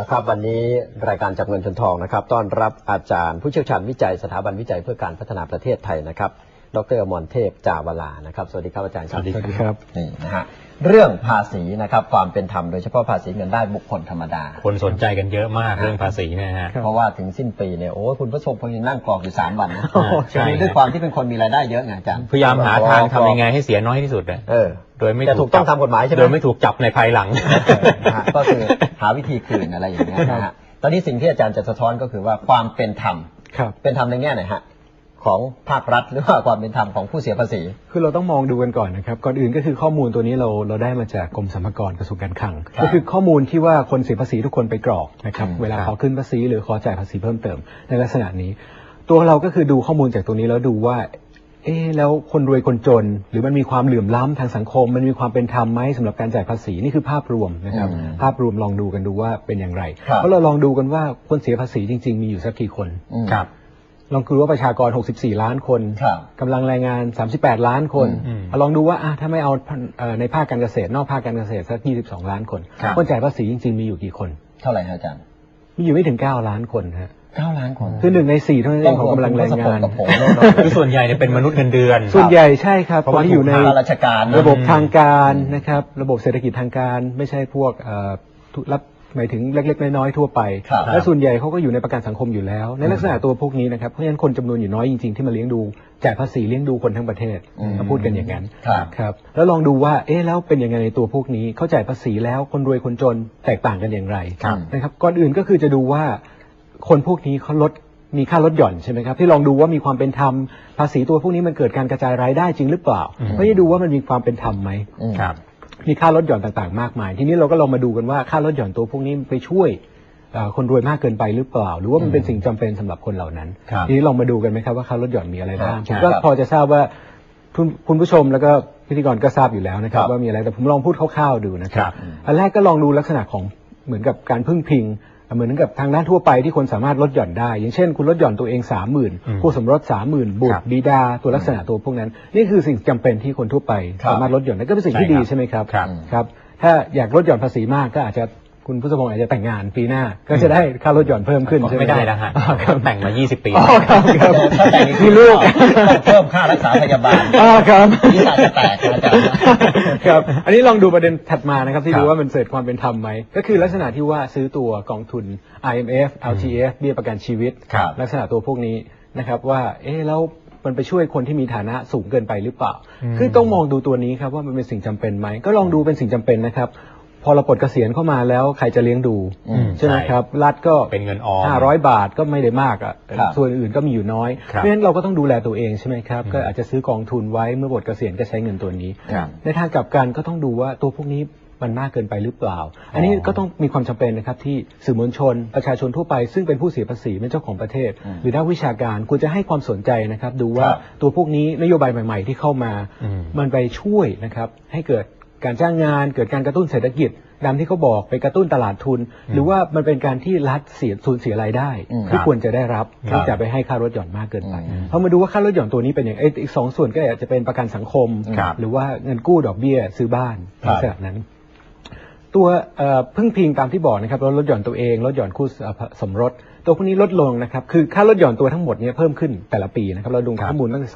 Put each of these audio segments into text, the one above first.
ละครับ วันนี้รายการจับเงินชนทองนะครับต้อนรับอาจารย์ ผู้เชี่ยวชาญวิจัยสถาบันวิจัยเพื่อการพัฒนาประเทศไทยนะครับ ดรอมรเทพจาวลานะครับ สวัสดีครับอาจารย์ครับสวัสดีครับนี่นะฮะเรื่องภาษีนะครับความเป็นธรรมโดยเฉพาะภาษีเงินได้บุคคลธรรมดา คนสนใจกันเยอะมากเรื่องภาษีเนยฮะเพราะว่าถึงสิ้นปีเนี่ยโอ้ยคุณผู้ชมคงจะนั่งกรอกอยู่สามวันนะโอ้โหใช่ช่วงนี้ด้วยความที่เป็นคนมีรายได้เยอะไงอาจารย์พยายามหาทางทำยังไงให้เสียน้อยที่สุดอะเออโดยไม่แต่ถูกต้องตามกฎหมายใช่ไหมโดยไม่ถูกจับในภายหลังนะฮะก็คือหาวิธีคืนอะไรอย่างเงี้ยนะฮะตอนนี้สิ่งที่อาจารย์จะสะท้อนก็คือว่าความเป็นธรรมครับเป็นธรรมในแง่ไหนฮะ ของภาครัฐ หรือว่าความเป็นธรรมของผู้เสียภาษี คือเราต้องมองดูกันก่อนนะครับ ก่อนอื่นก็คือข้อมูลตัวนี้เราเราได้มาจากกรมสรรพากรกระทรวงการคลังครับก็คือข้อมูลที่ว่าคนเสียภาษีทุกคนไปกรอกนะครับอืมเวลาครับขอขึ้นภาษีหรือขอจ่ายภาษีเพิ่มเติม ในลักษณะนี้ ตัวเราก็คือดูข้อมูลจากตรงนี้แล้วดูว่าเอ๊ะแล้วคนรวยคนจน หรือมันมีความเหลื่อมล้ำทางสังคม มันมีความเป็นธรรมไหมสำหรับการจ่ายภาษีนี่คือภาพรวมนะครับอืมภาพรวมลองดูกันดูว่าเป็นอย่างไรครับเพราะเราลองดูกันว่าคนเสียภาษีจริง ๆ มีอยู่สักกี่คนอืมครับ ลองคือว่าประชากร 64 ล้านคนครับกำลังแรงงาน 38 ล้านคนอืมเอาลองดูว่าอะถ้าไม่เอาเอ่อในภาคการเกษตร นอกภาคการเกษตรสัก 22 ล้านคนครับคนจ่ายภาษีจริง ๆ มีอยู่กี่คน เท่าไหร่ฮะอาจารย์ มีอยู่ไม่ถึง 9 ล้านคนฮะเก้าล้านคน คือหนึ่งในสี่เท่านั้นเองของกำลังแรงงานกับผมโน่นคือส่วนใหญ่เนี่ยเป็นมนุษย์เงินเดือน ส่วนใหญ่ใช่ครับเพราะคนว่าที่อยู่ในข้าราชการนะระบบทางการนะครับ ระบบเศรษฐกิจทางการ ไม่ใช่พวกเอ่อทุรับ หมายถึงเล็กๆน้อยๆทั่วไป ครับและส่วนใหญ่เขาก็อยู่ในประกันสังคมอยู่แล้ว ในลักษณะตัวพวกนี้นะครับเพราะฉะนั้นคนจำนวนอยู่น้อยจริงๆที่มาเลี้ยงดูจ่ายภาษีเลี้ยงดูคนทั้งประเทศอืมมาพูดกันอย่างนั้นครับ ครับแล้วลองดูว่าเอ๊ะแล้วเป็นยังไงในตัวพวกนี้เขาจ่ายภาษีแล้วคนรวยคนจนแตกต่างกันอย่างไรครับ นะครับก่อนอื่นก็คือจะดูว่า คนพวกนี้เขาลดมีค่าลดหย่อนใช่ไหมครับที่ลองดูว่ามีความเป็นธรรมภาษีตัวพวกนี้มันเกิดการกระจายรายได้จริงหรือเปล่าอืม ไม่ได้ดูว่ามันมีความเป็นธรรมไหม อืม ครับ มีค่าลดหย่อนต่างๆ มากมาย ทีนี้เราก็ลองมาดูกันว่าค่าลดหย่อนตัวพวกนี้ไปช่วยเอ่อคนรวยมากเกินไปหรือเปล่า หรือว่ามันเป็นสิ่งจำเป็นสำหรับคนเหล่านั้นครับทีนี้ลองมาดูกันไหมครับว่าค่าลดหย่อนมีอะไรบ้างครับผมก็ครับพอจะทราบว่าคุณคุณผู้ชมแล้วก็พิธีกรก็ทราบอยู่แล้วนะครับครับว่ามีอะไรแต่ผมลองพูดคร่าวๆดูนะครัครับบอันแรกก็ลองดูลักษณะของเหมือนกับการพึ่งพิง เหมือนกับทางด้านทั่วไปที่คนสามารถลดหย่อนได้ อย่างเช่น คุณลดหย่อนตัวเองสามหมื่นอืมคู่สมรสสามหมื่นบุตครัรบบิดาตัวลักษณะตัวพวกนั้น นี่คือสิ่งจำเป็นที่คนทั่วไปครับสามารถลดหย่อนได้ก็เป็นสิ่งที่ใช่ดีครับใช่ไหมครับครับครับ ถ้าอยากลดหย่อนภาษีมากก็อาจจะ คุณผู้ชมอาจจะแต่งงานปีหน้า ก็จะได้ค่าลดหย่อนเพิ่มขึ้นใช่ไหมไม่ได้แล้วฮะอ๋อครับแต่งมา 20 ปีอ๋อครับครับถ้าแต่งอีกทีมีลูกต้องเพิ่มค่ารักษาพยาบาลอ๋อครับนี่อาจจะแตกนะอาจารย์ครับ อันนี้ลองดูประเด็นถัดมานะครับที่ครับดูว่ามันเสร็จความเป็นธรรมไหม ก็คือลักษณะที่ว่าซื้อตัวกองทุน IMF LTF เบี้ยประกันชีวิตครับลักษณะตัวพวกนี้นะครับว่าเอ๊ะแล้วมันไปช่วยคนที่มีฐานะสูงเกินไปหรือเปล่าอืมคือต้องมองดูตัวนี้ครับว่ามันเป็นสิ่งจำเป็นไหม ก็ลองดูเป็นสิ่งจำเป็นนะครับ พอเราปลดเกษียณเข้ามาแล้วใครจะเลี้ยงดูอืมใช่ไหมครับรัฐก็เป็นเงินออม ห้าร้อยบาทก็ไม่ได้มากอะครับส่วนอื่นก็มีอยู่น้อยครับเพราะฉะนั้นเราก็ต้องดูแลตัวเองใช่ไหมครับก็อาจจะซื้อกองทุนไว้เมื่อบทเกษียณก็ใช้เงินตัวนี้ ครับ ในทางกลับกันก็ต้องดูว่าตัวพวกนี้มันมากเกินไปหรือเปล่า อันนี้ก็ต้องมีความจำเป็นนะครับที่สื่อมวลชน ประชาชนทั่วไปซึ่งเป็นผู้เสียภาษีเป็นเจ้าของประเทศอืมหรือนักวิชาการควรจะให้ความสนใจนะครับ ดูว่าครับตัวพวกนี้นโยบายใหม่ ๆ ที่เข้ามา อืม มันไปช่วยนะครับให้เกิด การจ้างงาน เกิดการกระตุ้นเศรษฐกิจดังที่เขาบอกไปกระตุ้นตลาดทุน หรือว่ามันเป็นการที่รัฐเสียสูญเสียรายได้อืมที่ควรจะได้รับครับเนื่องจากไปให้ค่ารถหย่อนมากเกินไปอืมพอมาดูว่าค่ารถหย่อนตัวนี้เป็นอย่างไอ้อีกสองส่วนก็อาจจะเป็นประกันสังคมครับหรือว่าเงินกู้ดอกเบี้ยซื้อบ้านครับลักษณะนั้น ตัวเอ่อพึ่งพิงตามที่บอกนะครับลดหย่อนตัวเองลดหย่อนคู่เอ่อสมรส ตัวพวกนี้ลดลงนะครับ คือค่าลดหย่อนตัวทั้งหมดเนี้เพิ่มขึ้นแต่ละปีนะครับเราดูครับข้อมูลตั้งแต่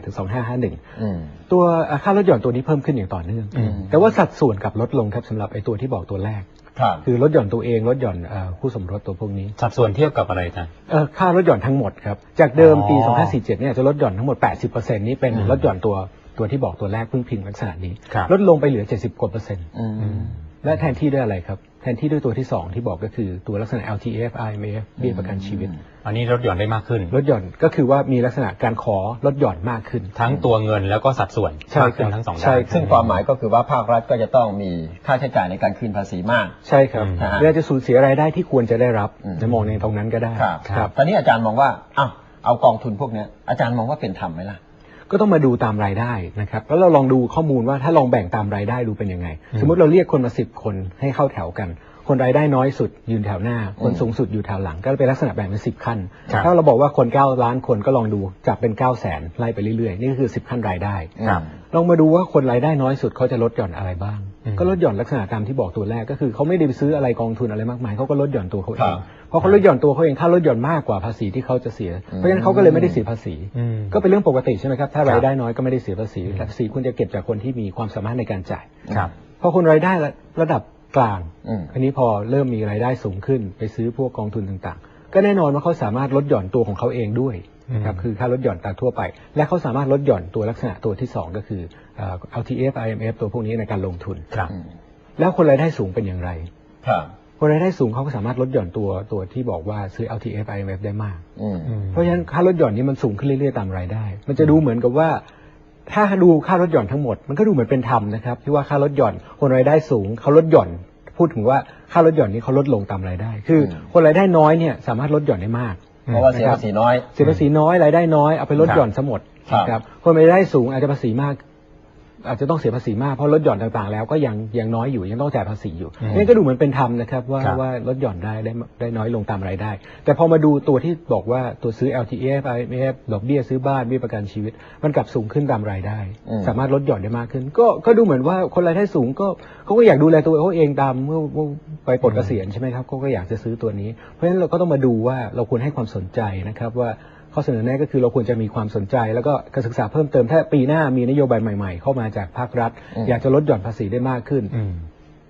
2547 ถึง 2551อืมตัวเอ่อค่าลดหย่อนตัวนี้เพิ่มขึ้นอย่างต่อเนื่องอืมแต่ว่าสัดส่วนกลับลดลงครับสำหรับไอ้ตัวที่บอกตัวแรกครับคือลดหย่อนตัวเองลดหย่อนเอ่อคู่สมรสตัวพวกนี้ สัดส่วนเทียบกับอะไรจ๊ะเอ่อค่าลดหย่อนทั้งหมดครับจากเดิมปีอ๋อ2547 เนี่ยจะลดหย่อนทั้งหมด 80%นี้เป็นอืมลดหย่อนตัวตัวที่บอกตัวแรกพึ่งพิงลักษณะนี้ครับลดลงไปเหลือ 70กว่าเปอร์เซ็นต์อืม และแทนที่ด้วยอะไรครับ แทนที่ด้วยตัวที่ 2 ที่บอกก็คือตัวลักษณะ LTF IMF เบี้ยประกันชีวิต อันนี้ลดหย่อนได้มากขึ้นลดหย่อนก็คือว่ามีลักษณะการขอลดหย่อนมากขึ้น ทั้งตัวเงินแล้วก็สัดส่วนใช่มากขึ้ครันบทั้งสองใช่ด้านซึ่งความหมายก็คือว่าภาครัฐก็จะต้องมีค่าใช้จ่ายในการคืนภาษีมาก ใช่ครับอืมเรือจะสูญเสียรายได้ที่ควรจะได้รับอืมจะมองในตรงนั้นก็ได้ครับตอนนี้อาจารย์มองว่าอ้าวเอากองทุนพวกเนี้ยอาจารย์มองว่าเป็นธรรมไหมล่ะ ก็ต้องมาดูตามรายได้นะครับแล้วเราลองดูข้อมูลว่าถ้าลองแบ่งตามรายได้ดูเป็นยังไงอืมสมมติเราเรียกคนมาสิบคนให้เข้าแถวกัน คนรายได้น้อยสุดยืนแถวหน้า คนอืมสูงสุดอยู่แถวหลัง ก็เป็นลักษณะแบ่งเป็นสิบขั้นครับถ้าเราบอกว่าคนเก้าล้านคนก็ลองดูจากเป็นเก้าแสนไล่ไปเรื่อยๆ นี่ก็คือสิบขั้นรายได้ครับลองมาดูว่าคนรายได้น้อยสุดเขาจะลดหย่อนอะไรบ้างอืม ก็ลดหย่อนลักษณะตามที่บอกตัวแรกก็คือเขาไม่ได้ไปซื้ออะไรกองทุนอะไรมากมายเขาก็ลดหย่อนตัวเขาเอครังบเพราะเขาลดหย่อนตัวเขาเองค่าลดหย่อนมากกว่าภาษีที่เขาจะเสีย เพราะฉะนั้นเขาก็เลยไม่ได้เสียภาษีอืมก็เป็นเรื่องปกติใช่ไหมครับถ้าครับรายได้น้อยก็ไม่ได้เสียภาษีภาษีคุณจะเก็บจากคนที่มีความสามารถในการจ่ายครับพอคนรายได้ระระดับกลางอืมอันนี้พอเริ่มมีรายได้สูงขึ้นไปซื้อพวกกองทุนต่างๆ ก็แน่นอนว่าเขาสามารถลดหย่อนตัวของเขาเองด้วย นะครับอืมคือค่าลดหย่อนตามทั่วไป และเขาสามารถลดหย่อนตัวลักษณะตัวที่สองก็คือเอ่อ LTF IMF ตัวพวกนี้ในการลงทุนครับอืมแล้วคนรายได้สูงเป็นอย่างไร ครับคนรายได้สูงเขาก็สามารถลดหย่อนตัวตัวที่บอกว่าซื้อ LTF IMF ได้มากอืมอืมเพราะฉะนั้นค่าลดหย่อนนี้มันสูงขึ้นเรื่อยๆตามรายได้ มันจะดูเหมือนกับว่า ถ้าดูค่าลดหย่อนทั้งหมด มันก็ดูเหมือนเป็นธรรมนะครับที่ว่าค่าลดหย่อน คนรายได้สูงเขาลดหย่อน พูดถึงว่าค่าลดหย่อนนี้เขาลดลงตามรายได้ คืออมคนรายได้น้อยเนี่ยสามารถลดหย่อนได้มาก เพราะว่าเสียภาษีน้อย เสียภาษีน้อยรายได้น้อยเอาไปลดครับหย่อนซะหมดครับนะครับคนรายได้สูงอาจจะภาษีมาก อาจจะต้องเสียภาษีมากเพราะลดหย่อนต่างๆ แล้วก็ยังยังน้อยอยู่ยังต้องจ่ายภาษีอยู่อืมนี่ก็ดูเหมือนเป็นธรรมนะครับว่าครับ ว่าลดหย่อนได้ได้ได้น้อยลงตามรายได้ แต่พอมาดูตัวที่บอกว่าตัวซื้อ LTF IMF ดอกเบี้ยซื้อบ้านเบี้ยประกันชีวิต มันกลับสูงขึ้นตามรายได้ อืม สามารถลดหย่อนได้มากขึ้น ก็ก็ดูเหมือนว่าคนรายได้สูงก็เขาก็อยากดูแลตัวเขาเองตามเมื่อเมื่อไปปลดเกษียณใช่ไหมครับเขาก็อยากจะซื้อตัวนี้ เพราะฉะนั้นเราก็ต้องมาดูว่าเราควรให้ความสนใจนะครับว่า ข้อเสนอแนะก็คือเราควรจะมีความสนใจ แล้วก็การศึกษาเพิ่มเติมถ้าปีหน้ามีนโยบายใหม่ ๆ เข้ามาจากภาครัฐอืมอยากจะลดหย่อนภาษีได้มากขึ้นอืม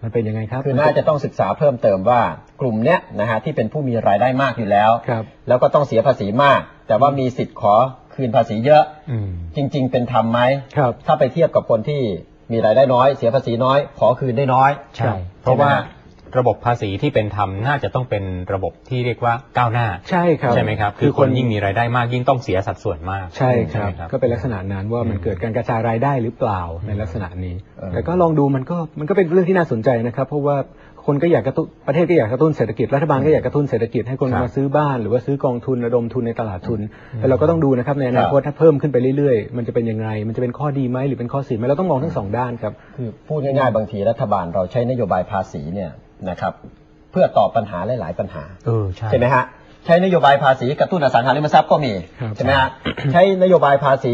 มันเป็นยังไงครับ คือน่าจะต้องศึกษาเพิ่มเติมว่ากลุ่มเนี้ยนะฮะที่เป็นผู้มีรายได้มากอยู่แล้วครับแล้วก็ต้องเสียภาษีมาก แต่ว่ามีสิทธิ์ขอคืนภาษีเยอะอืมจริง ๆ เป็นธรรมไหมครับถ้าไปเทียบกับคนที่มีรายได้น้อย เสียภาษีน้อย ขอคืนได้น้อยใช่เพราะว่า ระบบภาษีที่เป็นธรรมน่าจะต้องเป็นระบบที่เรียกว่าก้าวหน้า ใช่ครับใช่ไหมครับ คือคนยิ่งมีรายได้มากยิ่งต้องเสียสัดส่วนมาก ใช่ครับไหมก็เป็นลักษณะนั้นว่ามันอืมเกิดการกระจายรายได้หรือเปล่าในลักษณะนี้เออแต่ก็ลองดูมันก็มันก็เป็นเรื่องที่น่าสนใจนะครับ เพราะว่าคนก็อยากกระตุ้นประเทศก็อยากกระตุ้นเศรษฐกิจรัฐบาลก็อยากกระตุ้นเศรษฐกิจให้คนครับมาซื้อบ้านหรือว่าซื้อกองทุนระดมทุนในตลาดทุน แต่เราก็ต้องดูนะครับในอนาคตถ้าเพิ่มขึ้นไปเรื่อยๆ มันจะเป็นยังไง มันจะเป็นข้อดีไหมหรือเป็นข้อเสียไหมเราต้องมองทั้งสองด้านครับคือพูดง่ายๆบางทีรัฐบาลเราใช้นโยบายภาษีเนี่ย นะครับ เพื่อตอบปัญหาหลาย ๆ ปัญหาเออใช่ใช่ไหมฮะใช้นโยบายภาษีกระตุ้นอสังหาริมทรัพย์ก็มีครับใช่ไหมฮะใช้นโยบายภาษี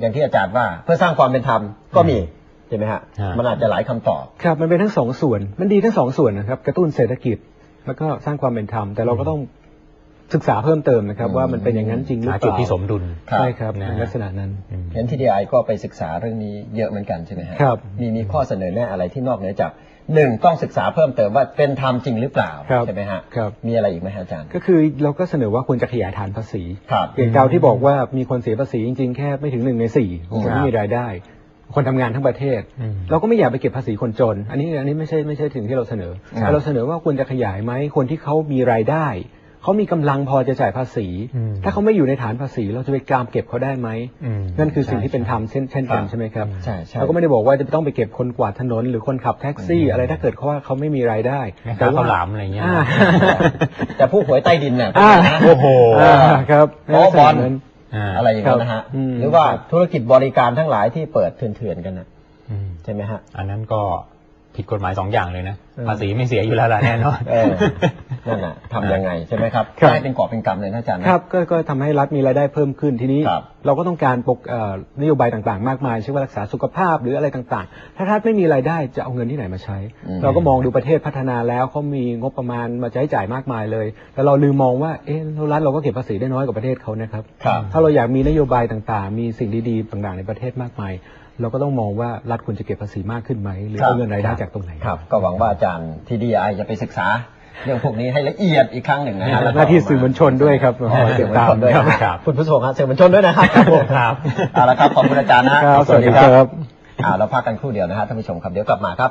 อย่างที่อาจารย์ว่า เพื่อสร้างความเป็นธรรมก็มีใช่ไหมฮะฮะมันอาจจะหลายคำตอบครับมันเป็นทั้งสองส่วน มันดีทั้งสองส่วนนะครับ กระตุ้นเศรษฐกิจแล้วก็สร้างความเป็นธรรมแต่เราก็ต้องศึกษาเพิ่มเติมนะครับอืมว่ามันเป็นอย่างนั้นจริงหรือหาเปจุดล่าที่สมดุลครับใช่ครับนะฮะในลักษณะนั้นอืมเห็นทีดีไอก็ไปศึกษาเรื่องนี้เยอะเหมือนกันใช่ไหมฮะครับมีมีข้อเสนอแนะอะไรที่นอกเหนือจาก หนึ่งต้องศึกษาเพิ่มเติมว่าเป็นธรรมจริงหรือเปล่าครับใช่ไหมฮะครับ มีอะไรอีกไหมฮะอาจารย์ ก็คือเราก็เสนอว่าควรจะขยายฐานภาษีครับอย่างเก่าที่บอกว่ามีคนเสียภาษีจริงๆ แค่ไม่ถึงหนึ่งในสี่ของคนครับที่มีรายได้ คนทำงานทั้งประเทศอืมเราก็ไม่อยากไปเก็บภาษีคนจน อันนี้อันนี้ไม่ใช่ไม่ใช่ถึงที่เราเสนอครับแต่เราเสนอว่าควรจะขยายไหมคนที่เขามีรายได้ เขามีกำลังพอจะจ่ายภาษีอืมถ้าเขาไม่อยู่ในฐานภาษี เราจะไปกามเก็บเขาได้ไหมอืมนั่นคือสิ่งที่เป็นใช่ธรรมเช่นเช่นกันครับใช่ไหมครับใช่ใช่เราก็ไม่ได้บอกว่าจะต้องไปเก็บคนกวาดถนน หรือคนขับแท็กซี่อืมอะไรถ้าเกิดเขาว่าเขาไม่มีรายได้แม่ค้าข้าวหลามอะไรเงี้ยอ่าแต่ผู้หวยใต้ดินเนี่ยอ่าโอ้โหอ่าครับโอ้บอลในลักษณะนั้นอ่าอะไรอย่างนั้นนะฮะอืมหรือว่าธุรกิจบริการทั้งหลายที่เปิดเถื่อนๆกันนะอืมใช่ไหมฮะ อันนั้นก็ ผิดกฎหมายสองอย่างเลยนะเออภาษีไม่เสียอยู่แล้วล่ะแน่นอนเออนั่นน่ะทำยังไงใช่ไหมครับครับได้เป็นกอบเป็นกำเลยนะอาจารย์นะครับ ก็ก็ทำให้รัฐมีรายได้เพิ่มขึ้นทีนี้ครับเราก็ต้องการปกเอ่อนโยบายต่างๆ มากมายเช่นว่ารักษาสุขภาพหรืออะไรต่างๆ ถ้ารัฐไม่มีรายได้จะเอาเงินที่ไหนมาใช้อืมเราก็มองดูประเทศพัฒนาแล้วเขามีงบประมาณมาใช้จ่ายมากมายเลย แต่เราลืมมองว่าเอ๊ะแล้วรัฐเราก็เก็บภาษีได้น้อยกว่าประเทศเขานะครับครับ ถ้าเราอยากมีนโยบายต่างๆ มีสิ่งดีๆต่างๆในประเทศมากมาย เราก็ต้องมองว่ารัฐควรจะเก็บภาษีมากขึ้นไหมหรือครับเอาเงินรายได้จากตรงไหนครับ ก็หวังว่าอาจารย์ทีดีไอจะไปศึกษาเรื่องพวกนี้ให้ละเอียดอีกครั้งหนึ่งนะฮะแล้วก็หน้าที่สื่อมวลชนด้วยครับเออสื่อมวลชนด้วยคครัรับบคุณผู้ชมฮะสื่อมวลชนด้วยนะครับครับเอาละครับขอบคุณอาจารย์นะฮะครับสวัสดีครับอ่าเราพักกันครู่เดียวนะฮะท่านผู้ชมครับเดี๋ยวกลับมาครับ